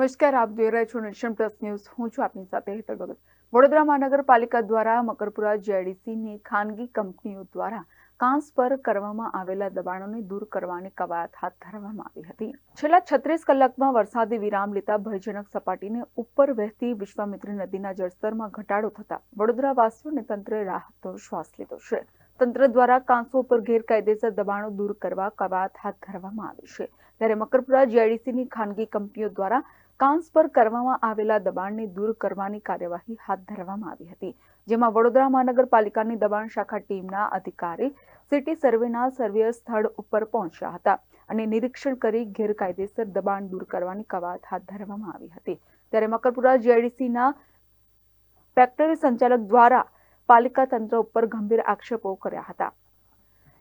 નમસ્કાર, આપ જોઈ રહ્યા છો નેશન પ્લસ ન્યૂઝ. હું છું આપની સાથે હેતલ ભગત. વડોદરા મહાનગરપાલિકા દ્વારા મકરપુરા જેડીસીની ખાનગી કંપનીઓ દ્વારા કાંસ પર કરવામાં આવેલા દબાણોને દૂર કરવાની કવાયત હાથ ધરવામાં આવી હતી. છેલ્લા છત્રીસ કલાકમાં વરસાદી વિરામ લેતા ભયજનક સપાટીને ઉપર વહેતી વિશ્વામિત્રી નદીના જળસ્તરમાં ઘટાડો થતા વડોદરા વાસીઓને તંત્રે રાહતનો શ્વાસ લીધો છે. તંત્ર દ્વારા કાંસો પર ગેરકાયદેસર દબાણો દૂર કરવા કવાયત હાથ ધરવામાં આવી છે. ત્યારે મકરપુરા જીઆઈડીસીની ખાનગી કંપનીઓ દ્વારા કાંસ પર કરવામાં આવેલા દબાણને દૂર કરવાની કાર્યવાહી હાથ ધરવામાં આવી હતી, જેમાં વડોદરા મહાનગરપાલિકાની દબાણ શાખા ટીમના અધિકારી સિટી સર્વેના સર્વેયર સ્થળ ઉપર પહોંચ્યા હતા અને નિરીક્ષણ કરી ગેરકાયદેસર દબાણ દૂર કરવાની કવાયત હાથ ધરવામાં આવી હતી. ત્યારે મકરપુરા જીઆઈડીસીના ફેક્ટરી સંચાલક દ્વારા પાલિકા તંત્ર ઉપર ગંભીર આક્ષેપો કર્યા હતા.